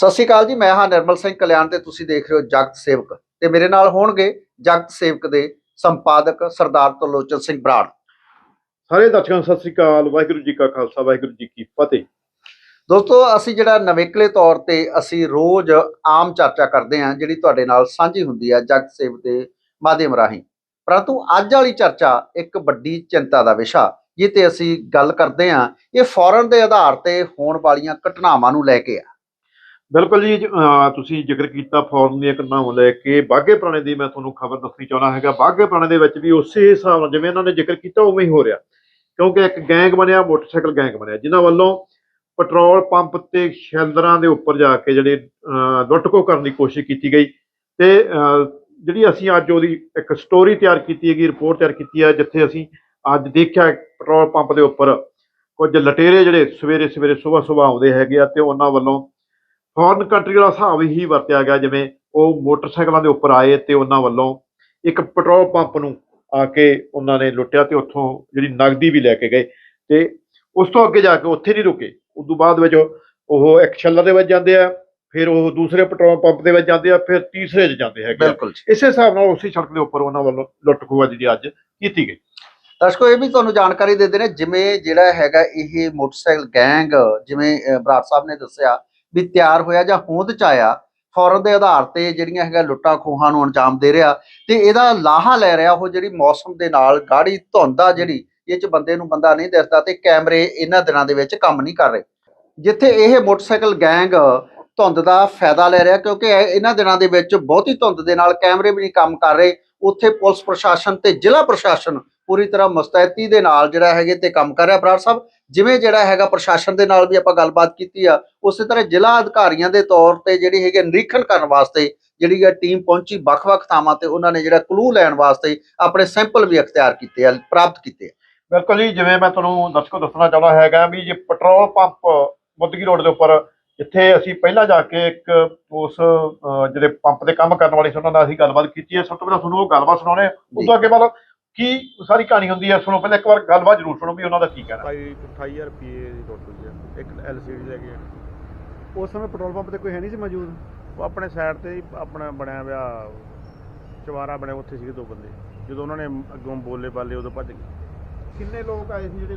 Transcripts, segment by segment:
ਸਤਿ ਸ਼੍ਰੀ ਅਕਾਲ ਜੀ ਮੈਂ ਹਾਂ ਨਿਰਮਲ ਸਿੰਘ ਕਲਿਆਣ ਤੇ ਤੁਸੀਂ ਦੇਖ ਰਹੇ ਹੋ ਜਗਤ ਸੇਵਕ ਤੇ ਮੇਰੇ ਨਾਲ ਹੋਣਗੇ ਜਗਤ ਸੇਵਕ ਦੇ ਸੰਪਾਦਕ ਸਰਦਾਰ ਤਲੋਚਨ ਸਿੰਘ ਬਰਾੜ। ਸਾਰੇ ਦਰਸ਼ਕਾਂ ਨੂੰ ਸਤਿ ਸ੍ਰੀ ਅਕਾਲ ਵਾਹਿਗੁਰੂ ਜੀ ਕਾ ਖਾਲਸਾ ਵਾਹਿਗੁਰੂ ਜੀ ਕੀ ਫਤਿਹ। ਦੋਸਤੋ ਅਸੀਂ ਜਿਹੜਾ ਨਵੇਕਲੇ ਤੌਰ ਤੇ ਅਸੀਂ ਰੋਜ਼ ਆਮ ਚਰਚਾ ਕਰਦੇ ਹਾਂ ਜਿਹੜੀ ਤੁਹਾਡੇ ਨਾਲ ਸਾਂਝੀ ਹੁੰਦੀ ਹੈ ਜਗਤ ਸੇਵਕ ਦੇ ਮਾਧਿਅਮ ਰਾਹੀਂ। ਪਰੰਤੂ ਅੱਜ ਵਾਲੀ ਚਰਚਾ ਇੱਕ ਵੱਡੀ ਚਿੰਤਾ ਦਾ ਵਿਸ਼ਾ ਜਿਹ ਤੇ ਅਸੀਂ ਗੱਲ ਕਰਦੇ ਹਾਂ ਇਹ ਫੌਰਨ ਦੇ ਆਧਾਰ ਤੇ ਹੋਣ ਵਾਲੀਆਂ ਘਟਨਾਵਾਂ ਨੂੰ ਲੈ ਕੇ ਆ। ਬਿਲਕੁਲ ਜੀ ਤੁਸੀਂ ਜ਼ਿਕਰ ਕੀਤਾ ਫੌਰਨ ਦੀਆਂ ਘਟਨਾਵਾਂ ਲੈ ਕੇ ਬਾਗੇ ਪੁਰਾਣੇ ਦੀ ਮੈਂ ਤੁਹਾਨੂੰ ਖਬਰ ਦੱਸਣੀ ਚਾਹੁੰਦਾ ਹੈਗਾ। ਬਾਗੇ ਪੁਰਾਣੇ ਦੇ ਵਿੱਚ ਵੀ ਉਸੇ ਹਿਸਾਬ ਨਾਲ ਜਿਵੇਂ ਇਹਨਾਂ ਨੇ ਜ਼ਿਕਰ ਕੀਤਾ, ਉਵੇਂ ਹੀ ਹੋ ਰਿਹਾ। ਕਿਉਂਕਿ ਇੱਕ ਗੈਂਗ ਬਣਿਆ, ਮੋਟਰਸਾਈਕਲ ਗੈਂਗ ਬਣਿਆ, ਜਿਨ੍ਹਾਂ ਵੱਲੋਂ ਪੈਟਰੋਲ ਪੰਪ ਤੇ ਸ਼ੈਲਰਾਂ ਦੇ ਉੱਪਰ ਜਾ ਕੇ ਜਿਹੜੇ ਲੁੱਟਕੋ ਕਰਨ ਦੀ ਕੋਸ਼ਿਸ਼ ਕੀਤੀ ਗਈ। ਤੇ ਜਿਹੜੀ ਅਸੀਂ ਅੱਜ ਉਹਦੀ ਇੱਕ ਸਟੋਰੀ ਤਿਆਰ ਕੀਤੀ ਹੈਗੀ ਰਿਪੋਰਟ ਤਿਆਰ ਕੀਤੀ ਹੈ, ਜਿੱਥੇ ਅਸੀਂ ਅੱਜ ਦੇਖਿਆ ਪੈਟਰੋਲ ਪੰਪ ਦੇ ਉੱਪਰ ਕੁਝ ਲਟੇਰੇ ਜਿਹੜੇ ਸਵੇਰੇ ਸਵੇਰੇ ਸਵੇਰ ਸਵੇਰ ਆਉਂਦੇ ਹੈਗੇ ਆ ਤੇ ਉਹਨਾਂ ਵੱਲੋਂ ਫੋਰਨ ਕੰਟਰੀ ਦਾ ਹਿਸਾਬ ਹੀ ਵਰਤਿਆ ਗਿਆ ਜਿਵੇਂ ਉਹ ਮੋਟਰਸਾਈਕਲਾਂ ਦੇ ਉੱਪਰ ਆਏ ਤੇ ਉਹਨਾਂ ਵੱਲੋਂ ਇੱਕ ਪੈਟਰੋਲ ਪੰਪ ਨੂੰ ਆ ਕੇ ਉਹਨਾਂ ਨੇ ਲੁੱਟਿਆ ਤੇ ਉੱਥੋਂ ਜਿਹੜੀ ਨਗਦੀ ਵੀ ਲੈ ਕੇ ਗਏ ਤੇ ਉਸ ਤੋਂ ਅੱਗੇ ਜਾ ਕੇ ਉੱਥੇ ਨਹੀਂ ਰੁਕੇ। ਉਸ ਤੋਂ ਬਾਅਦ ਵਿੱਚ ਉਹ ਇੱਕ ਛੱਲਰ ਦੇ ਵਿੱਚ ਜਾਂਦੇ ਆ ਫਿਰ ਉਹ ਦੂਸਰੇ ਪੈਟਰੋਲ ਪੰਪ ਦੇ ਵਿੱਚ ਜਾਂਦੇ ਆ ਫਿਰ ਤੀਸਰੇ 'ਚ ਜਾਂਦੇ ਹੈਗੇ। ਬਿਲਕੁਲ ਇਸੇ ਹਿਸਾਬ ਨਾਲ ਉਸੇ ਸੜਕ ਦੇ ਉੱਪਰ ਉਹਨਾਂ ਵੱਲੋਂ ਲੁੱਟ ਖੋਹ ਆ ਜਿਹੜੀ ਅੱਜ ਕੀਤੀ ਗਈ। ਦਰਸ਼ਕੋ ਇਹ ਵੀ ਤੁਹਾਨੂੰ ਜਾਣਕਾਰੀ ਦੇ ਨੇ ਜਿਵੇਂ ਜਿਹੜਾ ਹੈਗਾ ਇਹ ਮੋਟਰਸਾਈਕਲ ਗੈਂਗ ਜਿਵੇਂ ਬਰਾੜ ਸਾਹਿਬ ਨੇ ਦੱਸਿਆ ਵੀ ਤਿਆਰ ਹੋਇਆ ਜਾਂ ਹੋਂਦ ਚ ਆਇਆ, ਫੌਰਨ ਦੇ ਆਧਾਰ ਤੇ ਜਿਹੜੀਆਂ ਹੈਗਾ ਲੁੱਟਾਂ ਖੋਹਾਂ ਨੂੰ ਅੰਜਾਮ ਦੇ ਰਿਹਾ ਤੇ ਇਹਦਾ ਲਾਹਾ ਲੈ ਰਿਹਾ ਉਹ ਜਿਹੜੀ ਮੌਸਮ ਦੇ ਨਾਲ ਗਾੜੀ ਧੁੰਦਾ ਜਿਹੜੀ, ਇਹ ਚ ਬੰਦੇ ਨੂੰ ਬੰਦਾ ਨਹੀਂ ਦਿਸਦਾ ਤੇ ਕੈਮਰੇ ਇਹਨਾਂ ਦਿਨਾਂ ਦੇ ਵਿੱਚ ਕੰਮ ਨਹੀਂ ਕਰ ਰਹੇ। ਜਿੱਥੇ ਇਹ ਮੋਟਰਸਾਈਕਲ ਗੈਂਗ ਧੁੰਦ ਦਾ ਫਾਇਦਾ ਲੈ ਰਿਹਾ ਕਿਉਂਕਿ ਇਹ- ਇਹਨਾਂ ਦਿਨਾਂ ਦੇ ਵਿੱਚ ਬਹੁਤੀ ਧੁੰਦ ਦੇ ਨਾਲ ਕੈਮਰੇ ਵੀ ਨਹੀਂ ਕੰਮ ਕਰ ਰਹੇ, ਉੱਥੇ ਪੁਲਿਸ ਪ੍ਰਸ਼ਾਸਨ ਤੇ ਜ਼ਿਲ੍ਹਾ ਪ੍ਰਸ਼ਾਸਨ ਪੂਰੀ ਤਰ੍ਹਾਂ ਮੁਸਤੈਦੀ ਦੇ ਨਾਲ ਜਿਹੜਾ ਹੈਗੇ ਤੇ ਕੰਮ ਕਰ ਰਿਹਾ ਬਰਾੜ ਸਾਹਿਬ ਜਿਵੇਂ ਜਿਹੜਾ ਹੈਗਾ ਪ੍ਰਸ਼ਾਸਨ ਦੇ ਨਾਲ ਵੀ ਆਪਾਂ ਗੱਲਬਾਤ ਕੀਤੀ ਆ ਉਸੇ ਤਰ੍ਹਾਂ ਜ਼ਿਲ੍ਹਾ ਅਧਿਕਾਰੀਆਂ ਦੇ ਤੌਰ ਤੇ ਜਿਹੜੀ ਹੈਗੇ ਨਿਰੀਖਣ ਕਰਨ ਵਾਸਤੇ ਜਿਹੜੀ ਹੈ ਟੀਮ ਪਹੁੰਚੀ ਵੱਖ-ਵੱਖ ਥਾਵਾਂ ਤੇ ਉਹਨਾਂ ਨੇ ਜਿਹੜਾ ਕਲੂ ਲੈਣ ਵਾਸਤੇ ਆਪਣੇ ਸੈਂਪਲ ਵੀ ਅਖਤਿਆਰ ਕੀਤੇ ਆ ਪ੍ਰਾਪਤ ਕੀਤੇ ਆ। ਬਿਲਕੁਲ ਜੀ ਜਿਵੇਂ ਮੈਂ ਤੁਹਾਨੂੰ ਦਰਸ਼ਕੋ ਦੱਸਣਾ ਚਾਹੁੰਦਾ ਹੈਗਾ ਵੀ ਜੇ ਪੈਟਰੋਲ ਪੰਪ ਮੁੱਦਗੀ ਰੋਡ ਦੇ ਉੱਪਰ ਜਿੱਥੇ ਅਸੀਂ ਪਹਿਲਾਂ ਜਾ ਕੇ ਇੱਕ ਉਸ ਜਿਹੜੇ ਪੰਪ ਤੇ ਕੰਮ ਕਰਨ ਵਾਲੇ ਸੀ ਉਹਨਾਂ ਨਾਲ ਅਸੀਂ ਗੱਲਬਾਤ ਕੀਤੀ ਹੈ। ਸਭ ਤੋਂ ਪਹਿਲਾਂ ਤੁਹਾਨੂੰ ਉਹ ਗੱਲਬਾਤ ਸੁਣਾਉਣੇ। ਉਸ ਤੋਂ ਅੱਗੇ ਬਾਅਦ ਕੀ ਸਾਰੀ ਕਹਾਣੀ ਹੁੰਦੀ ਹੈ? ਸੁਣੋ ਪਹਿਲਾਂ ਇੱਕ ਵਾਰ ਗੱਲਬਾਤ ਜ਼ਰੂਰ ਸੁਣੋ ਵੀ ਉਹਨਾਂ ਦਾ ਕੀ ਕਹਿਣਾ। ਭਾਈ 28000 ਰੁਪਏ ਦੀ ਟੁੱਟ ਹੋਈ ਹੈ ਇੱਕ ਐਲਸੀਡੀ ਲੈ ਕੇ ਉਸ ਸਮੇਂ ਪੈਟਰੋਲ ਪੰਪ ਤੇ ਕੋਈ ਹੈ ਨਹੀਂ ਸੀ ਮੌਜੂਦ। ਉਹ ਆਪਣੇ ਸਾਈਡ ਤੇ ਹੀ ਆਪਣਾ ਬਣਿਆ ਹੋਇਆ ਚਵਾਰਾ ਬਣਿਆ ਉੱਥੇ ਸੀਗੇ ਦੋ ਬੰਦੇ। ਜਦੋਂ ਉਹਨਾਂ ਨੇ ਅੱਗੋਂ ਬੋਲੇ ਬਾਲੇ ਉਦੋਂ ਭੱਜ ਗਏ। ਕਿੰਨੇ ਲੋਕ ਆਏ ਸੀ ਜਿਹੜੇ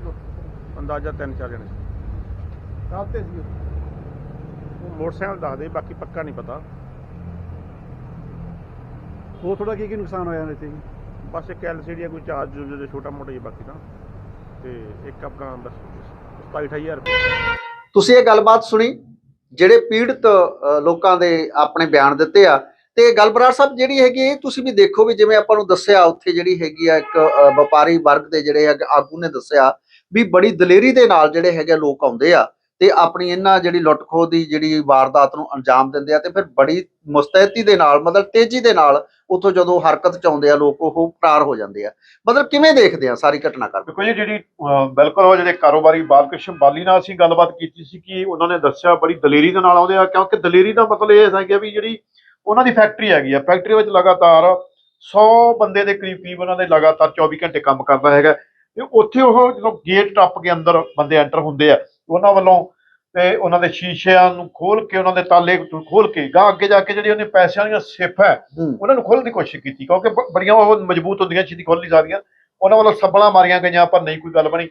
ਅੰਦਾਜ਼ਾ ਤਿੰਨ ਚਾਰ ਜਣੇ ਸੀ। ਕਾਹਤੇ ਸੀ ਉਹ? ਉਹ ਮੋਟਰਸਾਈਕਲ ਦੱਸਦੇ ਬਾਕੀ ਪੱਕਾ ਨਹੀਂ ਪਤਾ। ਹੋਰ ਥੋੜਾ ਕੀ ਕੀ ਨੁਕਸਾਨ ਹੋਇਆ ਇਹਦੇ 'ਚ ਜੀ? ਬਸ ਇੱਕ ਐਲਸੀਡੀ ਕੋਈ ਚਾਰਜ ਜੋ ਛੋਟਾ ਮੋਟਾ ਹੀ ਬਾਕੀ ਤਾਂ। ਤੇ ਇੱਕ ਆਪਣਾ ਬਸ। 28000 ਰੁਪਏ। ਤੁਸੀਂ ਇਹ ਗੱਲਬਾਤ ਸੁਣੀ, ਜਿਹੜੇ ਪੀੜਤ ਲੋਕਾਂ ਦੇ ਆਪਣੇ ਬਿਆਨ ਦਿੱਤੇ ਆ। ਤੇ ਗਲਬਰਾਰ ਸਾਹਿਬ ਜਿਹੜੀ ਹੈਗੀ ਇਹ ਤੁਸੀਂ ਵੀ ਦੇਖੋ ਵੀ ਜਿਵੇਂ ਆਪਾਂ ਨੂੰ ਦੱਸਿਆ, ਉੱਥੇ ਜਿਹੜੀ ਹੈਗੀ ਆ ਇੱਕ ਵਪਾਰੀ ਵਰਗ ਦੇ ਜਿਹੜੇ ਆਗੂ ਨੇ ਦੱਸਿਆ ਵੀ ਬੜੀ ਦਲੇਰੀ ਦੇ ਨਾਲ ਜਿਹੜੇ ਹੈਗੇ ਲੋਕ ਆਉਂਦੇ ਆ ਤੇ ਆਪਣੀ ਇਹਨਾਂ ਜਿਹੜੀ ਲੁੱਟ ਖੋਹ ਦੀ ਜਿਹੜੀ ਵਾਰਦਾਤ ਨੂੰ ਅੰਜਾਮ ਦਿੰਦੇ ਆ ਤੇ ਫਿਰ ਬੜੀ ਮੁਸਤੈਦੀ ਦੇ ਨਾਲ, ਮਤਲਬ ਤੇਜ਼ੀ ਦੇ ਨਾਲ ਉਥੋਂ ਜਦੋਂ ਹਰਕਤ ਚ ਆਉਂਦੇ ਆ, ਲੋਕ ਉਹ ਫਰਾਰ ਹੋ ਜਾਂਦੇ ਆ। ਮਤਲਬ ਕਿਵੇਂ ਦੇਖਦੇ ਆ ਸਾਰੀ ਘਟਨਾ ਕਰ? ਦੇਖੋ ਜੀ, ਜਿਹੜੀ ਬਿਲਕੁਲ ਉਹ ਜਿਹੜੇ ਕਾਰੋਬਾਰੀ ਬਾਲਕ੍ਰਿਸ਼ਨ ਬਾਲੀ ਨਾਲ ਅਸੀਂ ਗੱਲਬਾਤ ਕੀਤੀ ਸੀ ਕਿ ਉਹਨਾਂ ਨੇ ਦੱਸਿਆ ਬੜੀ ਦਲੇਰੀ ਦੇ ਨਾਲ ਆਉਂਦੇ ਆ, ਕਿਉਂਕਿ ਦਲੇਰੀ ਦਾ ਮਤਲਬ ਇਹ ਹੈ ਕਿ ਵੀ ਜਿਹੜੀ ਉਹਨਾਂ ਦੀ ਫੈਕਟਰੀ ਹੈਗੀ ਆ, ਫੈਕਟਰੀ ਵਿੱਚ ਲਗਾਤਾਰ 100 ਬੰਦੇ ਦੇ ਕਰੀਬ ਕਰੀਬ ਉਹਨਾਂ ਦੇ ਲਗਾਤਾਰ 24 ਘੰਟੇ ਕੰਮ ਕਰਦਾ ਹੈਗਾ। ਤੇ ਉੱਥੇ ਉਹ ਜਦੋਂ ਗੇਟ ਟੱਪ ਕੇ ਅੰਦਰ ਬੰਦੇ ਐਂਟਰ ਹੁੰਦੇ ਆ, ਉਹਨਾਂ ਵੱਲੋਂ ਤੇ ਉਹਨਾਂ ਦੇ ਸ਼ੀਸ਼ਿਆਂ ਨੂੰ ਖੋਲ ਕੇ ਉਹਨਾਂ ਦੇ ਤਾਲੇ ਖੋਲ ਕੇ ਗਾਂ ਅੱਗੇ ਜਾ ਕੇ ਜਿਹੜੀ ਉਹਨੇ ਪੈਸਿਆਂ ਵਾਲੀਆਂ ਸਿਫ ਉਹਨਾਂ ਨੂੰ ਖੋਲ੍ਹਣ ਦੀ ਕੋਸ਼ਿਸ਼ ਕੀਤੀ ਕਿਉਂਕਿ ਬੜੀਆਂ ਉਹ ਮਜ਼ਬੂਤ ਹੁੰਦੀਆਂ ਛੇਤੀ ਖੋਲ੍ਹ ਨਹੀਂ ਸਕਦੀਆਂ। ਉਹਨਾਂ ਵੱਲੋਂ ਸੱਬਲਾਂ ਮਾਰੀਆਂ ਗਈਆਂ ਪਰ ਨਹੀਂ ਕੋਈ ਗੱਲ ਬਣੀ।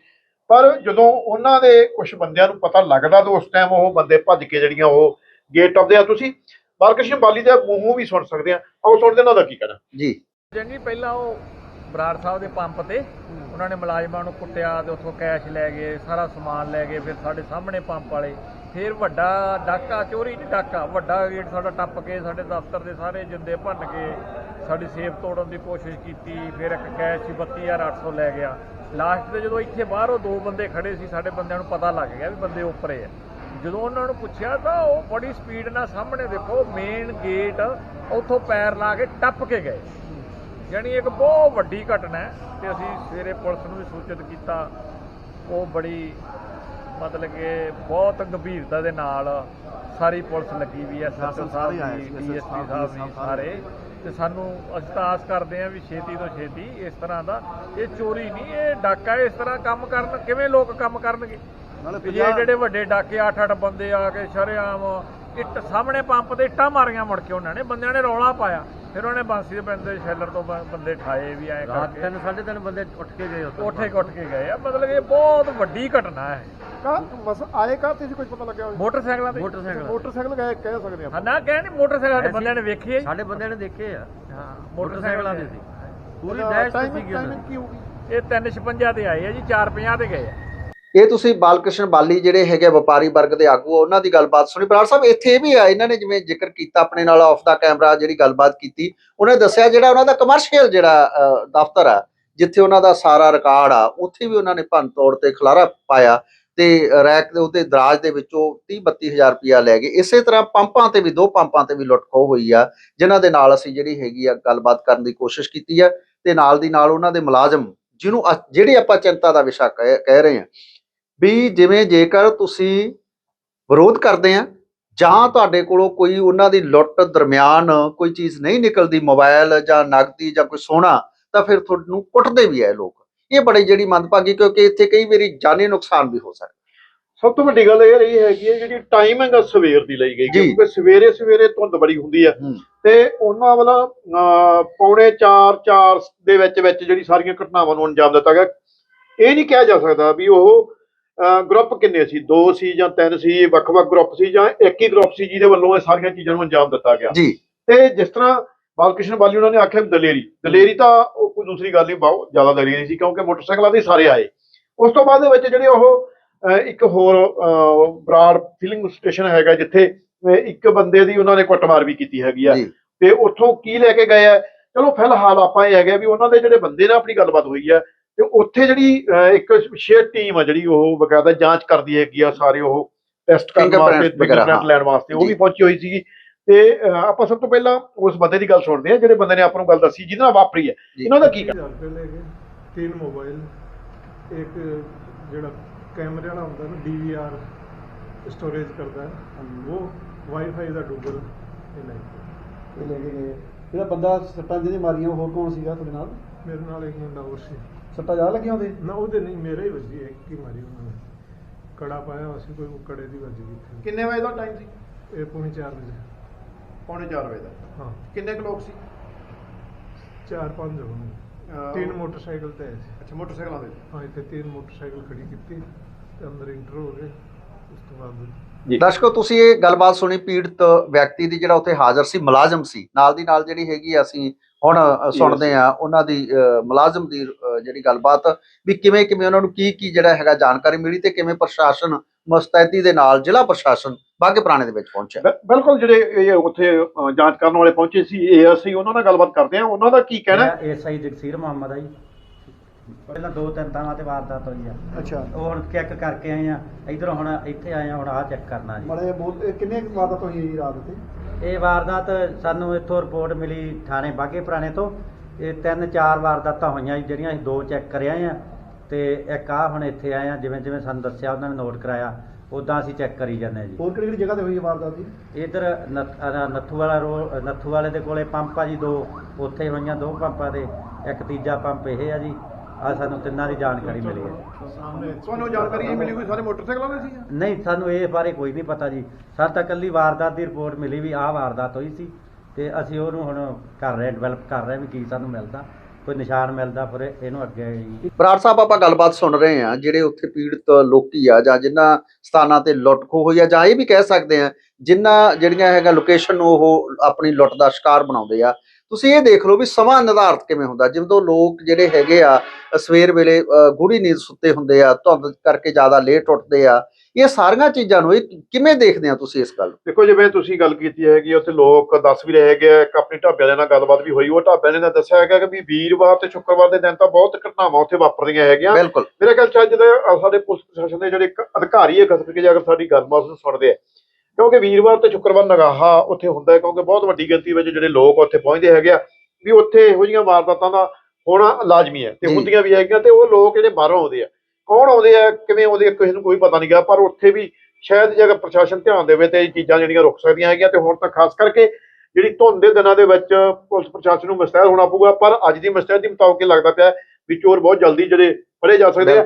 ਪਰ ਜਦੋਂ ਉਹਨਾਂ ਦੇ ਕੁਝ ਬੰਦਿਆਂ ਨੂੰ ਪਤਾ ਲੱਗਦਾ ਤਾਂ ਉਸ ਟਾਈਮ ਉਹ ਬੰਦੇ ਭੱਜ ਕੇ ਜਿਹੜੀਆਂ ਉਹ ਗੇਟ ਟੱਪਦੇ ਆ। ਤੁਸੀਂ ਬਾਲਕ੍ਰਿਸ਼ਨ ਬਾਲੀ ਦੇ ਮੂੰਹੋਂ ਵੀ ਸੁਣ ਸਕਦੇ ਆ। ਆਓ ਸੁਣਦੇ ਇਹਨਾਂ ਦਾ ਕੀ ਕਹਿਣਾ। ਜੀ। ਜੰਗੀ ਪਹਿਲਾਂ ਉਹ ਬਰਾੜ ਸਾਹਿਬ ਦੇ ਪੰਪ ਤੇ ਉਹਨਾਂ ਨੇ ਮੁਲਾਜ਼ਮਾਂ ਨੂੰ ਕੁੱਟਿਆ ਤੇ ਉੱਥੋਂ ਕੈਸ਼ ਲੈ ਗਏ, ਸਾਰਾ ਸਮਾਨ ਲੈ ਗਏ, ਫਿਰ ਸਾਡੇ ਸਾਹਮਣੇ ਪੰਪ ਵਾਲੇ। ਫਿਰ ਵੱਡਾ ਡਾਕਾ, ਚੋਰੀ ਨਹੀਂ ਡਾਕਾ, ਵੱਡਾ ਗੇਟ ਸਾਡਾ ਟੱਪ ਕੇ, ਸਾਡੇ ਦਫ਼ਤਰ ਦੇ ਸਾਰੇ ਜਿੰਦੇ ਭੰਨ ਕੇ ਸਾਡੀ ਸੇਫ ਤੋੜਨ ਦੀ ਕੋਸ਼ਿਸ਼ ਕੀਤੀ, ਫਿਰ ਇੱਕ ਕੈਸ਼ ਸੀ 32800 ਲੈ ਗਿਆ। ਲਾਸਟ ਤੇ ਜਦੋਂ ਇੱਥੇ ਬਾਹਰੋਂ ਦੋ ਬੰਦੇ ਖੜੇ ਸੀ, ਸਾਡੇ ਬੰਦਿਆਂ ਨੂੰ ਪਤਾ ਲੱਗ ਗਿਆ ਵੀ ਬੰਦੇ ਉੱਪਰੇ ਆ ਜਦੋਂ ਉਹਨਾਂ ਨੂੰ ਪੁੱਛਿਆ ਤਾਂ ਉਹ ਬੜੀ ਸਪੀਡ ਨਾਲ ਸਾਹਮਣੇ ਦੇਖੋ ਮੇਨ ਗੇਟ ਉੱਥੋਂ ਪੈਰ ਲਾ ਕੇ ਟੱਪ ਕੇ ਗਏ। ਯਾਨੀ ਇੱਕ ਬਹੁਤ ਵੱਡੀ ਘਟਨਾ ਹੈ ਤੇ ਅਸੀਂ ਸਵੇਰੇ ਪੁਲਿਸ ਨੂੰ ਵੀ ਸੂਚਿਤ ਕੀਤਾ। ਉਹ ਬੜੀ ਮਤਲਬ ਕਿ ਬਹੁਤ ਗੰਭੀਰਤਾ ਦੇ ਨਾਲ ਸਾਰੀ ਪੁਲਿਸ ਲੱਗੀ ਵੀ ਐ ਆਏ ਸਾਹਿਬ ਸੀ, ਡੀਐਸਪੀ ਸਾਹਿਬ ਨੇ ਸਾਰੇ। ਤੇ ਸਾਨੂੰ ਅਸੀਂ ਤਾਂ ਆਸ ਕਰਦੇ ਹਾਂ ਵੀ ਛੇਤੀ ਤੋਂ ਛੇਤੀ ਇਸ ਤਰ੍ਹਾਂ ਦਾ। ਇਹ ਚੋਰੀ ਨਹੀਂ ਇਹ ਡਾਕਾ ਇਸ ਤਰ੍ਹਾਂ ਕੰਮ ਕਰਨ ਕਿਵੇਂ ਲੋਕ ਕੰਮ ਕਰਨਗੇ? ਨਾਲੇ ਜਿਹੜੇ ਵੱਡੇ ਡਾਕੇ 8-8 ਬੰਦੇ ਆ ਕੇ ਸ਼ਰੇਆਮ ਇੱਟ ਸਾਹਮਣੇ ਪੰਪ ਤੇ ਇੱਟਾਂ ਮਾਰੀਆਂ ਮੁੜ ਕੇ ਉਹਨਾਂ ਨੇ। ਬੰਦਿਆਂ ਨੇ ਰੌਲਾ ਪਾਇਆ। ਫਿਰ ਉਹਨੇ ਬਾਂਸੀ ਦੇ ਪਿੰਡ ਦੇ ਸ਼ੈਲਰ ਤੋਂ ਬੰਦੇ ਠਾਏ ਵੀ ਐ ਰਾਤ ਕਰਕੇ। ਤਿੰਨ ਸਾਢੇ ਤਿੰਨ ਬੰਦੇ ਉੱਠ ਕੇ ਗਏ ਉੱਥੇ। ਕੋਠੇ ਕੁੱਟ ਕੇ ਗਏ ਆ। ਮਤਲਬ ਇਹ ਬਹੁਤ ਵੱਡੀ ਘਟਨਾ ਹੈ। ਕਾ ਬਸ ਆਏ ਕਾ ਤੇ ਕੁਝ ਪਤਾ ਲੱਗਿਆ ਹੋਵੇ? ਮੋਟਰਸਾਈਕਲਾਂ ਤੇ? ਮੋਟਰਸਾਈਕਲ ਮੋਟਰਸਾਈਕਲ ਗਏ ਕਹਿ ਸਕਦੇ ਹਾਂ ਨਾ ਕਹਿ ਨਹੀਂ ਮੋਟਰਸਾਈਕਲ ਤੇ ਬੰਦਿਆਂ ਨੇ ਵੇਖੇ ਸਾਡੇ ਬੰਦਿਆਂ ਨੇ ਦੇਖੇ ਆ। ਹਾਂ ਮੋਟਰਸਾਈਕਲਾਂ ਦੇ ਸੀ। ਪੂਰੀ ਡੈਸ਼ ਟਾਈਮਿੰਗ ਸੀਗੀ ਉਹਨਾਂ ਟਾਈਮਿੰਗ ਦੀ ਕੀ ਹੋਊਗੀ ਇਹ 356 ਤੇ ਆਏ ਆ ਜੀ 450 ਤੇ ਗਏ ਆ। ਇਹ ਤੁਸੀਂ ਬਾਲਕ੍ਰਿਸ਼ਨ ਬਾਲੀ ਜਿਹੜੇ ਹੈਗੇ ਵਪਾਰੀ ਵਰਗ ਦੇ ਆਗੂ ਆ, ਉਹਨਾਂ ਦੀ ਗੱਲਬਾਤ ਸੁਣੀ। ਬਰਾੜ ਸਾਹਿਬ ਇੱਥੇ ਇਹ ਵੀ ਆ ਇਹਨਾਂ ਨੇ ਜਿਵੇਂ ਜ਼ਿਕਰ ਕੀਤਾ ਆਪਣੇ ਨਾਲ ਆਫ ਦਾ ਕੈਮਰਾ ਜਿਹੜੀ ਗੱਲਬਾਤ ਕੀਤੀ ਉਹਨੇ ਦੱਸਿਆ ਜਿਹੜਾ ਉਹਨਾਂ ਦਾ ਕਮਰਸ਼ੀਅਲ ਜਿਹੜਾ ਦਫ਼ਤਰ ਆ ਜਿੱਥੇ ਉਹਨਾਂ ਦਾ ਸਾਰਾ ਰਿਕਾਰਡ ਆ ਉੱਥੇ ਵੀ ਉਹਨਾਂ ਨੇ ਭੰਨ ਤੋੜ ਤੇ ਖਲਾਰਾ ਪਾਇਆ ਤੇ ਰੈਕ ਦੇ ਉਹਦੇ ਦਰਾਜ ਦੇ ਵਿੱਚੋਂ 30 32000 ਰੁਪਇਆ ਲੈ ਗਏ। ਇਸੇ ਤਰ੍ਹਾਂ ਪੰਪਾਂ ਤੇ ਵੀ ਦੋ ਪੰਪਾਂ ਤੇ ਵੀ ਲੁੱਟ ਖੋਹ ਹੋਈ ਆ ਜਿਨ੍ਹਾਂ ਦੇ ਨਾਲ ਅਸੀਂ ਜਿਹੜੀ ਹੈਗੀ ਆ ਗੱਲਬਾਤ ਕਰਨ ਦੀ ਕੋਸ਼ਿਸ਼ ਕੀਤੀ ਆ ਤੇ ਨਾਲ ਦੀ ਨਾਲ ਉਹਨਾਂ ਦੇ ਮੁਲਾਜ਼ਮ ਜਿਹਨੂੰ ਅ- ਜਿਹੜੀ ਆਪਾਂ ਚਿੰਤਾ ਦਾ ਵਿਸ਼ਾ ਕਹਿ ਕਹਿ ਰਹੇ ਹਾਂ ਵੀ ਜਿਵੇਂ ਜੇਕਰ ਤੁਸੀਂ ਵਿਰੋਧ ਕਰਦੇ ਆ ਜਾਂ ਤੁਹਾਡੇ ਕੋਲੋਂ ਕੋਈ ਉਹਨਾਂ ਦੀ ਲੁੱਟ ਦਰਮਿਆਨ ਕੋਈ ਚੀਜ਼ ਨਹੀਂ ਨਿਕਲਦੀ ਮੋਬਾਈਲ ਜਾਂ ਨਗਦੀ ਜਾਂ ਕੋਈ ਸੋਨਾ ਤਾਂ ਫਿਰ ਤੁਹਾਨੂੰ ਕੁੱਟਦੇ ਵੀ ਇਹ ਲੋਕ ਇਹ ਬੜੀ ਜਿਹੜੀ ਮੰਦਭਾਗੀ ਕਿਉਂਕਿ ਇੱਥੇ ਕਈ ਵਾਰੀ ਜਾਨੀ ਨੁਕਸਾਨ ਵੀ ਹੋ ਸਕਦਾ ਸਭ ਤੋਂ ਵੱਡੀ ਗੱਲ ਇਹ ਰਹੀ ਹੈਗੀ ਹੈ ਜਿਹੜੀ ਟਾਈਮਿੰਗ ਆ ਸਵੇਰ ਦੀ ਲਈ ਗਈ। ਕਿਉਂਕਿ ਸਵੇਰੇ ਸਵੇਰੇ ਧੁੰਦ ਬੜੀ ਹੁੰਦੀ ਆ। ਤੇ ਉਹਨਾਂ ਵੱਲ ਪੌਣੇ 4 4 ਦੇ ਵਿੱਚ ਵਿੱਚ ਜਿਹੜੀ ਸਾਰੀਆਂ ਘਟਨਾਵਾਂ ਨੂੰ ਅੰਜਾਮ ਦਿੱਤਾ ਗਿਆ ਇਹ ਨਹੀਂ ਕਿਹਾ ਜਾ ਸਕਦਾ ਵੀ ਉਹ ਗਰੁੱਪ ਕਿੰਨੇ ਸੀ? ਦੋ ਸੀ ਜਾਂ ਤਿੰਨ ਸੀ? ਵੱਖ-ਵੱਖ ਗਰੁੱਪ ਸੀ ਜਾਂ ਇੱਕ ਹੀ ਗਰੁੱਪ ਸੀ ਜਿਹਦੇ ਵੱਲੋਂ ਇਹ ਸਾਰੀਆਂ ਚੀਜ਼ਾਂ ਨੂੰ ਅੰਜਾਮ ਦਿੱਤਾ ਗਿਆ? ਜੀ। ਤੇ ਜਿਸ ਤਰ੍ਹਾਂ ਬਾਲਕ੍ਰਿਸ਼ਨ ਬਾਲੀ ਉਹਨਾਂ ਨੇ ਆਖਿਆ ਦਲੇਰੀ। ਦਲੇਰੀ ਤਾਂ ਉਹ ਕੋਈ ਦੂਸਰੀ ਗੱਲ ਨਹੀਂ ਬਹੁਤ ਜ਼ਿਆਦਾ ਦਲੇਰੀ ਸੀ ਕਿਉਂਕਿ ਮੋਟਰਸਾਈਕਲਾਂ ਦੇ ਸਾਰੇ ਆਏ। ਉਸ ਤੋਂ ਬਾਅਦ ਦੇ ਵਿੱਚ ਜਿਹੜੇ ਉਹ ਇੱਕ ਹੋਰ ਬਰਾੜ ਫਿਲਿੰਗ ਸਟੇਸ਼ਨ ਹੈਗਾ ਜਿੱਥੇ ਇੱਕ ਬੰਦੇ ਦੀ ਉਹਨਾਂ ਨੇ ਕੁੱਟਮਾਰ ਵੀ ਕੀਤੀ ਹੈਗੀ ਆ। ਤੇ ਉੱਥੋਂ ਕੀ ਲੈ ਕੇ ਗਏ ਆ? ਚਲੋ ਫਿਲਹਾਲ ਆਪਾਂ ਇਹ ਹੈਗੇ ਵੀ ਉਹਨਾਂ ਦੇ ਜਿਹੜੇ ਬੰਦੇ ਨਾਲ ਆਪਣੀ ਗੱਲਬਾਤ ਹੋਈ ਆ ਤੇ ਉੱਥੇ ਜਿਹੜੀ ਅਹ, ਇੱਕ ਵਿਸ਼ੇਸ਼ ਟੀਮ ਆ ਜਿਹੜੀ ਉਹ ਬਕਾਇਦਾ ਜਾਂਚ ਕਰਦੀ ਹੈਗੀ ਆ ਸਾਰੇ ਉਹ ਟੈਸਟ ਕਰਨ Fingerprint ਵਾਸਤੇ ਵਗੈਰਾ, fingerprint ਹਾਂ। ਲੈਣ ਵਾਸਤੇ ਉਹ ਜੀ। ਵੀ ਪਹੁੰਚੀ ਹੋਈ ਸੀਗੀ ਤੇ ਅਹ, ਆਪਾਂ ਸਭ ਤੋਂ ਪਹਿਲਾਂ ਉਸ ਬੰਦੇ ਦੀ ਗੱਲ ਸੁਣਦੇ ਆ ਜਿਹੜੇ ਬੰਦੇ ਨੇ ਆਪਾਂ ਨੂੰ ਗੱਲ ਦੱਸੀ ਜਿਹਦੇ ਨਾਲ ਵਾਪਰੀ ਹੈ ਜੀ। ਇਹਨਾਂ ਦਾ ਕੀ? ਹਜ਼ਾਰ ਰੁਪਏ ਲੈ ਗਏ ਤਿੰਨ ਮੋਬਾਈਲ ਇੱਕ ਜਿਹੜਾ ਕੈਮਰੇ ਵਾਲਾ ਹੁੰਦਾ ਨਾ ਡੀਵੀਆਰ ਸਟੋਰੇਜ ਕਰਦਾ ਹੈ ਉਹ ਵਾਈਫਾਈ ਦਾ ਡੂਬਲ ਇਹ ਲੈ ਗਏ। ਇਹ ਲੈ ਕੇ ਗਏ ਜਿਹੜਾ ਬੰਦਾ ਸੱਟਾਂ ਜਿਹਦੇ ਮਾਰੀਆਂ ਉਹ ਹੋਰ ਕੌਣ ਸੀਗਾ ਤੁਹਾਡੇ ਨਾਲ ਮੇਰੇ ਨਾਲ ਇੱਕ ਮੁੰਡਾ ਹੋਰ ਸੀ ਸੱਟਾਂ ਜ਼ਿਆਦਾ ਲੱਗੀਆਂ ਉਹਦੇ? ਨਾ ਉਹਦੇ ਨਹੀਂ ਮੇਰੇ ਹੀ ਵੱਜੀ ਇੱਕ ਹੀ ਮਾਰੀ ਉਹਨਾਂ ਨੇ। ਕੜਾ ਪਾਇਆ ਹੋਇਆ ਸੀ ਕੋਈ ਉਹ ਕੜੇ ਦੀ ਵੱਜੀ ਇੱਥੇ। ਕਿੰਨੇ ਵਜੇ ਦਾ ਟਾਈਮ ਸੀ? ਇਹ ਪੌਣੇ 4 ਵਜੇ। ਪੌਣੇ 4 ਵਜੇ ਦਾ। ਹਾਂ। ਕਿੰਨੇ ਕੁ ਲੋਕ ਸੀ? ਚਾਰ ਪੰਜ ਹੋਣਗੇ ਅਹ, ਤਿੰਨ ਮੋਟਰਸਾਈਕਲ ਤੇ ਆਏ ਸੀ। ਅੱਛਾ ਮੋਟਰਸਾਈਕਲਾਂ ਦੇ ਹਾਂ ਇੱਥੇ ਤਿੰਨ ਮੋਟਰਸਾਈਕਲ ਖੜੀ ਕੀਤੀ ਤੇ ਅੰਦਰ ਇੰਟਰ ਹੋ ਗਏ। ਉਸ ਤੋਂ ਬਾਅਦ ਦਰਸ਼ਕੋ ਤੁਸੀਂ ਇਹ ਗੱਲਬਾਤ ਸੁਣੀ ਪੀੜਤ ਵਿਅਕਤੀ ਦੀ ਜਿਹੜਾ ਉੱਥੇ ਹਾਜ਼ਰ ਸੀ ਮੁਲਾਜ਼ਮ ਸੀ। ਨਾਲ ਦੀ ਨਾਲ ਜਿਹੜੀ ਹੈਗੀ ਅਸੀਂ ਹੁਣ ਸੁਣਦੇ ਆ ਉਹਨਾਂ ਦੀ ਮੁਲਾਜ਼ਮ ਦੀ ਜਿਹੜੀ ਗੱਲਬਾਤ ਵੀ ਕਿਵੇਂ ਕਿਵੇਂ ਉਹਨਾਂ ਨੂੰ ਕੀ ਕੀ ਜਿਹੜਾ ਹੈਗਾ ਜਾਣਕਾਰੀ ਮਿਲੀ ਤੇ ਕਿਵੇਂ ਪ੍ਰਸ਼ਾਸਨ ਮੁਸਤੈਦੀ ਦੇ ਨਾਲ ਜ਼ਿਲ੍ਹਾ ਪ੍ਰਸ਼ਾਸਨ ਬਾਗੇ ਪੁਰਾਣੇ ਦੇ ਵਿੱਚ ਪਹੁੰਚਿਆ? ਬਿਲਕੁਲ ਜਿਹੜੇ ਇਹ ਉੱਥੇ ਜਾਂਚ ਕਰਨ ਵਾਲੇ ਪਹੁੰਚੇ ਸੀ ਏਐਸਆਈ ਉਹਨਾਂ ਨਾਲ ਗੱਲਬਾਤ ਕਰਦੇ ਆ ਉਹਨਾਂ ਦਾ ਕੀ ਕਹਿਣਾ? ਹੈ? ਐਸਆਈ ਜਗਸੀਰ ਮੁਹੰਮਦ ਆ ਜੀ। ਪਹਿਲਾਂ ਦੋ ਤਿੰਨ ਥਾਵਾਂ ਤੇ ਵਾਰਦਾਤ ਹੋਈ ਆ। ਅੱਛਾ। ਉਹ ਹੁਣ ਚੈੱਕ ਕਰਕੇ ਆਏ ਆ। ਇਧਰੋਂ ਹੁਣ ਇੱਥੇ ਆਏ ਆ ਹੁਣ ਆਹ ਚੈੱਕ ਕਰਨਾ ਜੀ। ਮਾੜੇ ਬੋਲ ਇਹ ਕਿੰਨੇ ਕੁ ਵਾਰਦਾਤ ਹੋਈ ਹੈ ਜੀ ਰਾਤ ਤੇ ਇਹ ਵਾਰਦਾਤ ਸਾਨੂੰ ਇੱਥੋਂ ਰਿਪੋਰਟ ਮਿਲੀ ਥਾਣੇ ਬਾਗੇ ਪੁਰਾਣੇ ਤੋਂ। ਇਹ ਤਿੰਨ ਚਾਰ ਵਾਰਦਾਤਾਂ ਹੋਈਆਂ ਜੀ, ਜਿਹੜੀਆਂ ਅਸੀਂ ਦੋ ਚੈੱਕ ਕਰਿਆ ਆ। ਤੇ ਇੱਕ ਆ ਹੁਣ ਇੱਥੇ ਆਏ ਆ ਜਿਵੇਂ ਜਿਵੇਂ ਸਾਨੂੰ ਦੱਸਿਆ ਉਹਨਾਂ ਨੇ ਨੋਟ ਕਰਾਇਆ ਉਦਾਂ ਅਸੀਂ ਚੈੱਕ ਕਰੀ ਜਾਂਦੇ ਆ ਜੀ। ਹੋਰ ਕਿਹੜੀ ਕਿਹੜੀ ਜਗ੍ਹਾ ਤੇ ਹੋਈ ਹੈ ਵਾਰਦਾਤ ਜੀ? ਇਧਰ ਨੱਥੂ ਵਾਲਾ ਰੋਡ ਨੱਥੂ ਵਾਲੇ ਦੇ ਕੋਲੇ ਪੰਪ ਆ ਜੀ ਦੋ। ਉੱਥੇ ਹੋਈਆਂ ਦੋ ਪੰਪਾਂ ਦੇ ਇੱਕ ਤੀਜਾ ਪੰਪ ਇਹ ਆ ਜੀ। ਆ ਸਾਨੂੰ ਤਿੰਨਾਂ ਦੀ ਜਾਣਕਾਰੀ ਮਿਲੀ ਹੈ। ਤੁਹਾਨੂੰ ਜਾਣਕਾਰੀ ਇਹ ਮਿਲੀ ਕੋਈ? ਸਾਰੇ ਮੋਟਰਸਾਈਕਲਾਂ ਦੇ ਸੀ ਨਹੀਂ ਸਾਨੂੰ ਇਹ ਬਾਰੇ ਕੋਈ ਨਹੀਂ ਪਤਾ ਜੀ। ਸਾਨੂੰ ਤਾਂ ਕੱਲੀ ਵਾਰਦਾਤ ਦੀ ਰਿਪੋਰਟ ਮਿਲੀ ਵੀ ਆਹ ਵਾਰਦਾਤ ਹੋਈ ਸੀ ਤੇ ਅਸੀਂ ਉਹਨੂੰ ਹੁਣ ਕਰ ਰਹੇ ਡਿਵੈਲਪ ਕਰ ਰਹੇ ਵੀ ਕੀ ਸਾਨੂੰ ਮਿਲਦਾ ਕੋਈ ਨਿਸ਼ਾਨ ਮਿਲਦਾ ਫਿਰ ਇਹਨੂੰ ਅੱਗੇ ਬਰਾੜ ਸਾਹਿਬ ਆਪਾਂ ਗੱਲਬਾਤ ਸੁਣ ਰਹੇ ਆ ਜਿਹੜੇ ਉੱਥੇ ਪੀੜਤ ਲੋਕੀ ਆ ਜਾਂ ਜਿਨ੍ਹਾਂ ਸਥਾਨਾਂ ਤੇ ਲੁੱਟ ਖੋਹ ਹੋਈ ਆ ਜਾਂ ਇਹ ਵੀ ਕਹਿ ਸਕਦੇ ਆ ਜਿਨ੍ਹਾਂ ਜਿਹੜੀਆਂ ਹੈਗਾ ਲੋਕੇਸ਼ਨ ਨੂੰ ਉਹ ਆਪਣੀ ਲੁੱਟ ਦਾ ਸ਼ਿਕਾਰ ਬਣਾਉਂਦੇ ਆ ਤੁਸੀਂ ਇਹ ਦੇਖ ਲਓ ਵੀ ਸਮਾਂ ਨਿਰਧਾਰਤ ਕਿਵੇਂ ਹੁੰਦਾ। ਜਦੋਂ ਲੋਕ ਜਿਹੜੇ ਹੈਗੇ ਆ ਸਵੇਰ ਵੇਲੇ ਗੂੜੀ ਨੀਂਦ ਸੁੱਤੇ ਹੁੰਦੇ ਆ ਧੁੰਦ ਕਰਕੇ ਜ਼ਿਆਦਾ ਲੇਟ ਉੱਠਦੇ ਆ ਇਹ ਸਾਰੀਆਂ ਚੀਜ਼ਾਂ ਨੂੰ ਇਹ ਕਿਵੇਂ ਦੇਖਦੇ ਆ ਤੁਸੀਂ ਇਸ ਗੱਲ ਨੂੰ? ਦੇਖੋ ਜਿਵੇਂ ਤੁਸੀਂ ਗੱਲ ਕੀਤੀ ਹੈਗੀ ਉੱਥੇ ਲੋਕ ਦੱਸ ਵੀ ਰਹੇ ਹੈਗੇ ਆ, ਇੱਕ ਆਪਣੀ ਢਾਬੇ ਦੇ ਨਾਲ ਗੱਲਬਾਤ ਵੀ ਹੋਈ। ਉਹ ਢਾਬੇ ਨੇ ਦੱਸਿਆ ਹੈਗਾ ਕਿ ਵੀ ਵੀਰਵਾਰ ਤੇ ਸ਼ੁੱਕਰਵਾਰ ਦੇ ਦਿਨ ਤਾਂ ਬਹੁਤ ਘਟਨਾਵਾਂ ਉੱਥੇ ਵਾਪਰਦੀਆਂ ਹੈਗੀਆਂ। ਬਿਲਕੁਲ। ਮੇਰੇ ਖਿਆਲ ਚ ਅ, ਸਾਡੇ ਪੁਲਿਸ ਪ੍ਰਸ਼ਾਸਨ ਦੇ ਜਿਹੜੇ ਇੱਕ ਅਧਿਕਾਰੀ ਹੈ ਖਸਕ ਕੇ ਜਾ ਕੇ ਸਾਡੀ ਗੱਲਬਾਤ ਨੂੰ ਸੁਣਦੇ ਆ ਕਿਉਂਕਿ ਵੀਰਵਾਰ ਤੇ ਸ਼ੁੱਕਰਵਾਰ ਨਗਾਹਾ ਉੱਥੇ ਹੁੰਦਾ ਹੈ ਕਿਉਂਕਿ ਬਹੁਤ ਵੱਡੀ ਗਿਣਤੀ ਵਿੱਚ ਜਿਹੜੇ ਲੋਕ ਉੱਥੇ ਪਹੁੰਚਦੇ ਹੈਗੇ ਆ ਵੀ ਉੱਥੇ ਇਹੋ ਜਿਹੀਆਂ ਵਾਰਦਾਤਾਂ ਦਾ ਹੋਣਾ ਲਾਜ਼ਮੀ ਹੈ ਤੇ। ਹੁੰਦੀਆਂ ਵੀ ਹੈਗੀਆਂ ਤੇ ਉਹ ਲੋਕ ਜਿਹੜੇ ਬਾਹਰੋਂ ਆਉਂਦੇ ਆ ਕੌਣ ਆਉਂਦੇ ਆ ਕਿਵੇਂ ਆਉਂਦੇ ਆ ਕਿਸੇ ਨੂੰ ਕੋਈ ਪਤਾ ਨਹੀਂ ਗਾ ਪਰ ਉੱਥੇ ਵੀ ਸ਼ਾਇਦ ਜੇ ਅਗਰ ਪ੍ਰਸ਼ਾਸਨ ਧਿਆਨ ਦੇਵੇ ਤੇ ਇਹ ਚੀਜ਼ਾਂ ਜਿਹੜੀਆਂ ਰੁਕ ਸਕਦੀਆਂ ਹੈਗੀਆਂ ਤੇ ਹੁਣ ਤਾਂ ਖਾਸ ਕਰਕੇ ਜਿਹੜੀ ਧੁੰਦ ਦੇ ਦਿਨਾਂ ਦੇ ਵਿੱਚ ਪੁਲਿਸ ਪ੍ਰਸ਼ਾਸਨ ਨੂੰ ਮੁਸਤੈਦ ਹੋਣਾ ਪਊਗਾ ਪਰ ਅੱਜ ਦੀ ਮੁਸਤੈਦੀ ਮੁਤਾਬਕ ਲੱਗਦਾ ਪਿਆ ਵੀ ਚੋਰ ਬਹੁਤ ਜਲਦੀ ਜਿਹੜੇ ਫੜੇ ਜਾ ਸਕਦੇ ਆ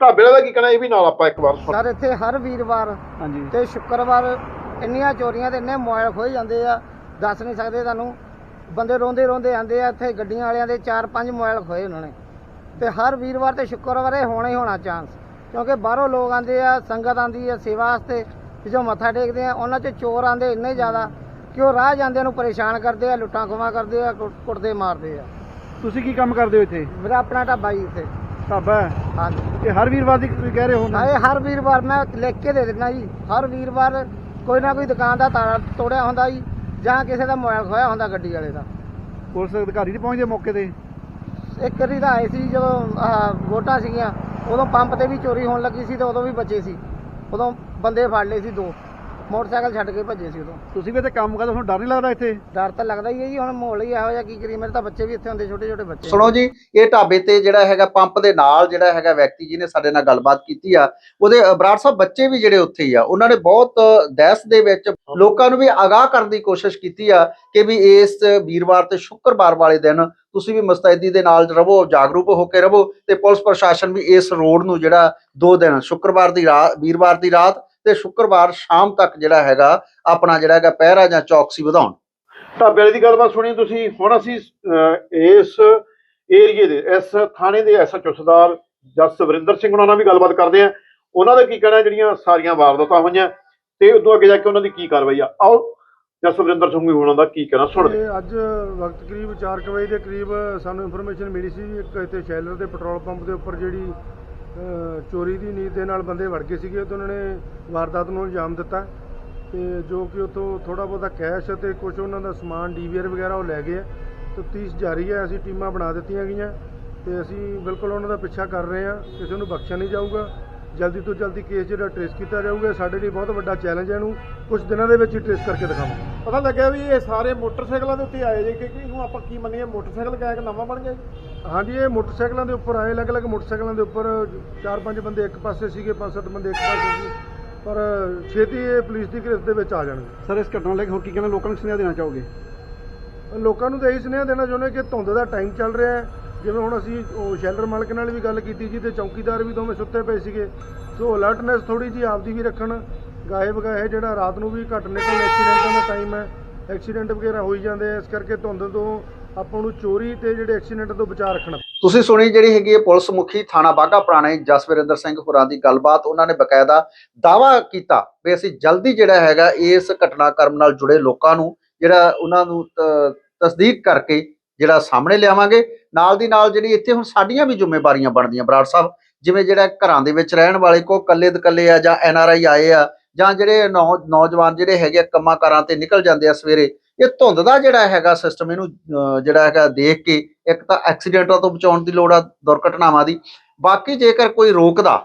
ਢਾਬੇ ਵਾਲਾ ਦਾ ਕੀ ਕਹਿਣਾ ਇਹ ਵੀ ਨਾਲ ਆਪਾਂ ਇੱਕ ਵਾਰ ਸੁਣ ਸਰ ਇੱਥੇ ਹਰ ਵੀਰਵਾਰ ਹਾਂਜੀ। ਤੇ ਸ਼ੁੱਕਰਵਾਰ ਇੰਨੀਆਂ ਚੋਰੀਆਂ ਤੇ ਇੰਨੇ ਮੋਬਾਈਲ ਖੋਏ ਜਾਂਦੇ ਆ ਦੱਸ ਨਹੀਂ ਸਕਦੇ ਤੁਹਾਨੂੰ। ਬੰਦੇ ਰੋਂਦੇ ਰੋਂਦੇ ਆਂਦੇ ਆ ਇੱਥੇ ਗੱਡੀਆਂ ਵਾਲਿਆਂ ਦੇ 4-5 ਮੋਬਾਈਲ ਖੋਏ ਉਹਨਾਂ ਨੇ। ਤੇ ਹਰ ਵੀਰਵਾਰ ਤੇ ਸ਼ੁੱਕਰਵਾਰ ਇਹ ਹੋਣਾ ਹੀ ਹੋਣਾ ਚਾਂਸ ਕਿਉਂਕਿ ਬਾਹਰੋਂ ਲੋਕ ਆਂਦੇ ਆ ਸੰਗਤ ਆਂਦੀ ਆ ਸੇਵਾ ਵਾਸਤੇ ਤੇ ਜੋ ਮੱਥਾ ਟੇਕਦੇ ਆ ਉਹਨਾਂ 'ਚ ਚੋਰ ਆਂਦੇ ਇੰਨੇ ਜ਼ਿਆਦਾ ਕਿ ਉਹ ਰਾਹ ਜਾਂਦਿਆਂ ਨੂੰ ਪਰੇਸ਼ਾਨ ਕਰਦੇ ਆ ਲੁੱਟਾਂ ਖੋਹਾਂ ਕਰਦੇ ਆ ਕੁੱਟਦੇ ਮਾਰਦੇ ਆ। ਤੁਸੀਂ ਕੀ ਕੰਮ ਕਰਦੇ ਹੋ ਇੱਥੇ? ਮੇਰਾ ਆਪਣਾ ਢਾਬਾ ਜੀ ਇੱਥੇ। ਢਾਬਾ ਹੈ। ਹਾਂਜੀ। ਇਹ ਹਰ ਵੀਰਵਾਰ ਦੀ ਤੁਸੀਂ ਕਹਿ ਰਹੇ ਹੋ ਇਹ ਹਰ ਵੀਰਵਾਰ ਮੈਂ ਲਿਖ ਕੇ ਦੇ ਦਿੰਦਾ ਜੀ। ਹਰ ਵੀਰਵਾਰ ਕੋਈ ਨਾ ਕੋਈ ਦੁਕਾਨ ਦਾ ਤਾਲਾ ਤੋੜਿਆ ਹੁੰਦਾ ਜੀ ਜਾਂ ਕਿਸੇ ਦਾ ਮੋਬਾਈਲ ਖੋਇਆ ਹੁੰਦਾ ਗੱਡੀ ਵਾਲੇ ਦਾ। ਪੁਲਿਸ ਅਧਿਕਾਰੀ ਨਹੀਂ ਪਹੁੰਚਦੇ ਮੌਕੇ ਤੇ? ਇੱਕ ਵਾਰੀ ਤਾਂ ਆਏ ਸੀ ਜਦੋਂ ਆਹ, ਵੋਟਾਂ ਸੀਗੀਆਂ ਉਦੋਂ ਪੰਪ ਤੇ ਵੀ ਚੋਰੀ ਹੋਣ ਲੱਗੀ ਸੀ ਤੇ ਉਦੋਂ ਵੀ ਬਚੇ ਸੀ। ਉਦੋਂ ਬੰਦੇ ਫੜ ਲਏ ਸੀ ਦੋ। ਮੋਟਰਸਾਈਕਲ ਛੱਡ ਕੇ ਭੱਜੇ ਸੀ ਉਦੋਂ। ਤੁਸੀਂ ਵੀ ਇੱਥੇ ਕੰਮ ਕਰਦੇ ਹੋ ਤੁਹਾਨੂੰ ਡਰ ਨਹੀਂ ਲੱਗਦਾ ਇੱਥੇ? ਡਰ ਤਾਂ ਲੱਗਦਾ ਹੀ ਹੈ ਜੀ ਹੁਣ ਮਾਹੌਲ ਹੀ ਇਹੋ ਜਿਹਾ ਕੀ ਕਰੀਏ? ਮੇਰੇ ਤਾਂ ਬੱਚੇ ਵੀ ਇੱਥੇ ਹੁੰਦੇ ਛੋਟੇ ਛੋਟੇ ਬੱਚੇ। ਸੁਣੋ ਜੀ ਇਹ ਢਾਬੇ ਤੇ ਜਿਹੜਾ ਹੈਗਾ ਪੰਪ ਦੇ ਨਾਲ ਜਿਹੜਾ ਹੈਗਾ ਵਿਅਕਤੀ ਜਿਹਨੇ ਸਾਡੇ ਨਾਲ ਗੱਲਬਾਤ ਕੀਤੀ ਆ ਉਹਦੇ ਬਰਾੜ ਸਾਹਿਬ ਬੱਚੇ ਵੀ ਜਿਹੜੇ ਉੱਥੇ ਹੀ ਆ ਉਹਨਾਂ ਨੇ ਬਹੁਤ ਦਹਿਸ ਦੇ ਵਿੱਚ ਲੋਕਾਂ ਨੂੰ ਵੀ ਆਗਾਹ ਕਰਨ ਦੀ ਕੋਸ਼ਿਸ਼ ਕੀਤੀ ਆ ਕਿ ਵੀ ਇਸ ਵੀਰਵਾਰ ਤੇ ਸ਼ੁੱਕਰਵਾਰ ਵਾਲੇ ਦਿਨ ਤੁਸੀਂ ਵੀ ਮੁਸਤੈਦੀ ਦੇ ਨਾਲ ਰਹੋ ਜਾਗਰੂਕ ਹੋ ਕੇ ਰਹੋ ਤੇ ਪੁਲਿਸ ਪ੍ਰਸ਼ਾਸਨ ਵੀ ਇਸ ਰੋਡ ਨੂੰ ਜਿਹੜਾ ਦੋ ਦਿਨ ਸ਼ੁੱਕਰਵਾਰ ਦੀ ਰਾਤ ਵੀਰਵਾਰ ਦੀ ਰਾਤ ਤੇ ਸ਼ੁੱਕਰਵਾਰ ਸ਼ਾਮ ਤੱਕ ਜਿਹੜਾ ਹੈਗਾ ਆਪਣਾ ਜਿਹੜਾ ਹੈਗਾ ਪਹਿਰਾ ਜਾਂ ਚੌਕਸੀ ਵਧਾਉਣ। ਢਾਬੇ ਵਾਲੇ ਦੀ ਗੱਲਬਾਤ ਸੁਣੀ ਤੁਸੀਂ ਹੁਣ ਅਸੀਂ ਇਸ ਏਰੀਏ ਦੇ ਇਸ ਥਾਣੇ ਦੇ ਐਸਐਚਓ ਸਰਦਾਰ ਜਸ ਸਵਰਿੰਦਰ ਸਿੰਘ ਉਹਨਾਂ ਨਾਲ ਵੀ ਗੱਲਬਾਤ ਕਰਦੇ ਆ ਉਹਨਾਂ ਦਾ ਕੀ ਕਹਿਣਾ ਜਿਹੜੀਆਂ ਸਾਰੀਆਂ ਵਾਰਦਾਤਾਂ ਹੋਈਆਂ ਤੇ ਉਦੋਂ ਅੱਗੇ ਜਾ ਕੇ ਉਹਨਾਂ ਦੀ ਕੀ ਕਾਰਵਾਈ ਆ? ਆਓ ਜਸ ਸਵਰਿੰਦਰ ਸਿੰਘ ਵੀ ਉਹਨਾਂ ਦਾ ਕੀ ਕਹਿਣਾ ਸੁਣਦੇ ਅੱਜ ਵਕਤ ਕਰੀਬ 4 ਵਜੇ ਦੇ ਕਰੀਬ ਸਾਨੂੰ ਇਨਫੋਰਮੇਸ਼ਨ ਮਿਲੀ ਸੀ ਇੱਕ ਇੱਥੇ ਸ਼ੈਲਰ ਦੇ ਪੈਟਰੋਲ ਪੰਪ ਦੇ ਉੱਪਰ ਜਿਹੜੀ ਚੋਰੀ ਦੀ ਨੀਤ ਦੇ ਨਾਲ ਬੰਦੇ ਵੜ ਗਏ ਸੀਗੇ, ਤੇ ਉਹਨਾਂ ਨੇ ਵਾਰਦਾਤ ਨੂੰ ਅੰਜਾਮ ਦਿੱਤਾ। ਤੇ ਜੋ ਕਿ ਉਤੋਂ ਥੋੜਾ ਬਹੁਤਾ ਕੈਸ਼ ਅਤੇ ਕੁਝ ਉਹਨਾਂ ਦਾ ਸਮਾਨ ਡੀਵੀਆਰ ਵਗੈਰਾ ਉਹ ਲੈ ਗਏ ਆ। ਤਫਤੀਸ਼ ਜਾਰੀ ਹੈ ਅਸੀਂ ਟੀਮਾਂ ਬਣਾ ਦਿੱਤੀਆਂ ਗਈਆਂ। ਤੇ ਅਸੀਂ ਬਿਲਕੁਲ ਉਹਨਾਂ ਦਾ ਪਿੱਛਾ ਕਰ ਰਹੇ ਹਾਂ, ਕਿਸੇ ਨੂੰ ਬਖਸ਼ਿਆ ਨਹੀਂ ਜਾਊਗਾ। ਜਲਦੀ ਤੋਂ ਜਲਦੀ ਕੇਸ ਜਿਹੜਾ ਟ੍ਰੇਸ ਕੀਤਾ ਜਾਊਗਾ ਸਾਡੇ ਲਈ ਬਹੁਤ ਵੱਡਾ ਚੈਲੰਜ ਹੈ ਇਹਨੂੰ। ਕੁਝ ਦਿਨਾਂ ਦੇ ਵਿੱਚ ਹੀ ਟ੍ਰੇਸ ਕਰਕੇ ਦਿਖਾਵਾਂਗੇ। ਪਤਾ ਲੱਗਿਆ ਵੀ ਇਹ ਸਾਰੇ ਮੋਟਰਸਾਈਕਲਾਂ ਦੇ ਉੱਤੇ ਆਏ ਜੇ ਕਿ ਕਿ ਇਹਨੂੰ ਆਪਾਂ ਕੀ ਮੰਨੀਏ ਮੋਟਰਸਾਈਕਲ ਗੈਂਗ ਨਵਾਂ ਬਣ ਗਿਆ ਜੀ? ਹਾਂਜੀ ਇਹ ਮੋਟਰਸਾਈਕਲਾਂ ਦੇ ਉੱਪਰ ਆਏ ਅਲੱਗ-ਅਲੱਗ ਮੋਟਰਸਾਈਕਲਾਂ ਦੇ ਉੱਪਰ ਚਾਰ ਪੰਜ ਬੰਦੇ ਇੱਕ ਪਾਸੇ ਸੀਗੇ ਪੰਜ ਸੱਤ ਬੰਦੇ ਇੱਕ ਪਾਸੇ ਸੀ। ਪਰ ਛੇਤੀ ਇਹ ਪੁਲਿਸ ਦੀ ਗ੍ਰਿਫਤ ਦੇ ਵਿੱਚ ਆ ਜਾਣਗੇ। ਸਰ ਇਸ ਘਟਨਾ ਲੈ ਕੇ ਹੋਰ ਕੀ ਕਹਿਣਾ? ਲੋਕਾਂ ਨੂੰ ਸੁਨੇਹਾ ਦੇਣਾ ਚਾਹੋਗੇ? ਲੋਕਾਂ ਨੂੰ ਤਾਂ ਇਹੀ ਸੁਨੇਹਾ ਦੇਣਾ ਚਾਹੁੰਦੇ ਕਿ ਧੁੰਦ ਦਾ ਟਾਈਮ ਚੱਲ ਰਿਹਾ ਹੈ। ਜਿਵੇਂ ਹੁਣ ਅਸੀਂ ਉਹ ਸ਼ੈਲਰ ਮਾਲਕ ਨਾਲ ਵੀ ਗੱਲ ਕੀਤੀ ਜੀ ਤੇ ਚੌਕੀਦਾਰ ਵੀ ਦੋਵੇਂ ਸੁੱਤੇ ਪਏ ਸੀਗੇ। ਸੋ ਅਲਰਟਨੈਸ ਥੋੜੀ ਜੀ ਆਪਦੀ ਵੀ ਰੱਖਣ ਗਾਏ ਬਗਾਏ ਜਿਹੜਾ ਰਾਤ ਨੂੰ ਵੀ ਘੱਟ ਨਿਕਲ ਐਕਸੀਡੈਂਟਾਂ ਦਾ ਟਾਈਮ ਹੈ। ਐਕਸੀਡੈਂਟ ਵਗੈਰਾ ਹੋਈ ਜਾਂਦੇ ਆ, ਇਸ ਕਰਕੇ ਧੁੰਦ ਤੋਂ ਆਪਾਂ ਨੂੰ ਚੋਰੀ ਤੇ ਜਿਹੜੇ ਐਕਸੀਡੈਂਟ ਤੋਂ ਬਚਾਅ ਰੱਖਣਾ ਤੁਸੀਂ ਸੁਣੀ ਜਿਹੜੀ ਹੈਗੀ ਹੈ ਪੁਲਿਸ ਮੁਖੀ ਥਾਣਾ ਬਾਗਾ ਪੁਰਾਣੇ ਜਸਵਿੰਦਰ ਸਿੰਘ ਹੋਰਾਂ ਦੀ ਗੱਲਬਾਤ। ਉਹਨਾਂ ਨੇ ਬਕਾਇਦਾ ਦਾਵਾ ਕੀਤਾ ਵੀ ਅਸੀਂ ਜਲਦੀ ਜਿਹੜਾ ਹੈਗਾ ਇਸ ਘਟਨਾਕ੍ਰਮ ਨਾਲ ਜੁੜੇ ਲੋਕਾਂ ਨੂੰ, ਜਿਹੜਾ ਉਹਨਾਂ ਨੂੰ ਤਸਦੀਕ ਕਰਕੇ ਜਿਹੜਾ ਸਾਹਮਣੇ ਲਿਆਵਾਂਗੇ। ਨਾਲ ਦੀ ਨਾਲ ਜਿਹੜੀ ਇੱਥੇ ਹੁਣ ਸਾਡੀਆਂ ਵੀ ਜ਼ਿੰਮੇਵਾਰੀਆਂ ਬਣਦੀਆਂ ਬਰਾੜ ਸਾਹਿਬ ਜਿਵੇਂ ਜਿਹੜਾ ਘਰਾਂ ਦੇ ਵਿੱਚ ਰਹਿਣ ਵਾਲੇ ਕੋ ਕੱਲੇ ਦਕੱਲੇ ਆ ਜਾਂ ਐਨ ਆਰ ਆਈ ਆਏ ਆ ਜਾਂ ਜਿਹੜੇ ਨੌਜਵਾਨ ਜਿਹੜੇ ਹੈਗੇ ਕੰਮਾਂ ਕਾਰਾਂ ਤੇ ਨਿਕਲ ਜਾਂਦੇ ਆ ਸਵੇਰੇ ਇਹ ਧੁੰਦ ਦਾ ਜਿਹੜਾ ਹੈਗਾ ਸਿਸਟਮ ਇਹਨੂੰ ਜਿਹੜਾ ਹੈਗਾ ਦੇਖ ਕੇ ਇੱਕ ਤਾਂ ਐਕਸੀਡੈਂਟਾਂ ਤੋਂ ਬਚਾਉਣ ਦੀ ਲੋੜ ਆ ਦੁਰਘਟਨਾਵਾਂ ਦੀ। ਬਾਕੀ ਜੇਕਰ ਕੋਈ ਰੋਕਦਾ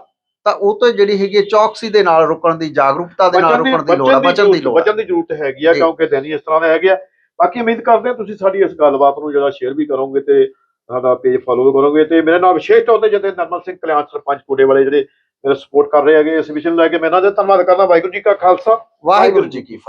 ਤਾਂ ਉਹ ਤੋਂ ਜਿਹੜੀ ਹੈਗੀ ਚੌਕਸੀ ਦੇ ਨਾਲ ਰੁਕਣ ਦੀ ਜਾਗਰੂਕਤਾ ਦੇ ਨਾਲ ਰੁਕਣ ਦੀ ਲੋੜ ਆ ਬਚਣ ਦੀ ਲੋੜ ਆ। ਬਚਣ ਦੀ ਜ਼ਰੂਰਤ ਹੈਗੀ ਆ। ਕਿਉਂਕਿ ਦਿਨ ਇਸ ਤਰ੍ਹਾਂ ਦਾ ਹੈਗੇ। ਬਾਕੀ ਉਮੀਦ ਕਰਦੇ ਹਾਂ ਤੁਸੀਂ ਸਾਡੀ ਇਸ ਗੱਲਬਾਤ ਨੂੰ ਜਿਹੜਾ ਸ਼ੇਅਰ ਵੀ ਕਰੋਗੇ ਤੇ ਸਾਡਾ ਪੇਜ ਫੋਲੋ ਕਰੋਗੇ ਤੇ ਮੇਰੇ ਨਾਲ ਵਿਸ਼ੇਸ਼ ਤੌਰ ਤੇ ਜਤੇ ਨਰਮਲ ਸਿੰਘ ਕਲਿਆਣ ਸਰਪੰਚ ਕੋਡੇ ਵਾਲੇ ਜਿਹੜੇ ਮੇਰੇ ਸਪੋਰਟ ਕਰ ਰਹੇ ਹੈਗੇ ਇਸ ਵਿਸ਼ੇ ਨੂੰ ਲੈ ਕੇ, ਮੈਂ ਇਹਨਾਂ ਦਾ ਧੰਨਵਾਦ ਕਰਦਾ। ਵਾਹਿਗੁਰੂ ਜੀ ਕਾ ਖਾਲਸਾ। ਵਾਹਿਗੁਰੂ ਜੀ ਕੀ ਫਤਿਹ।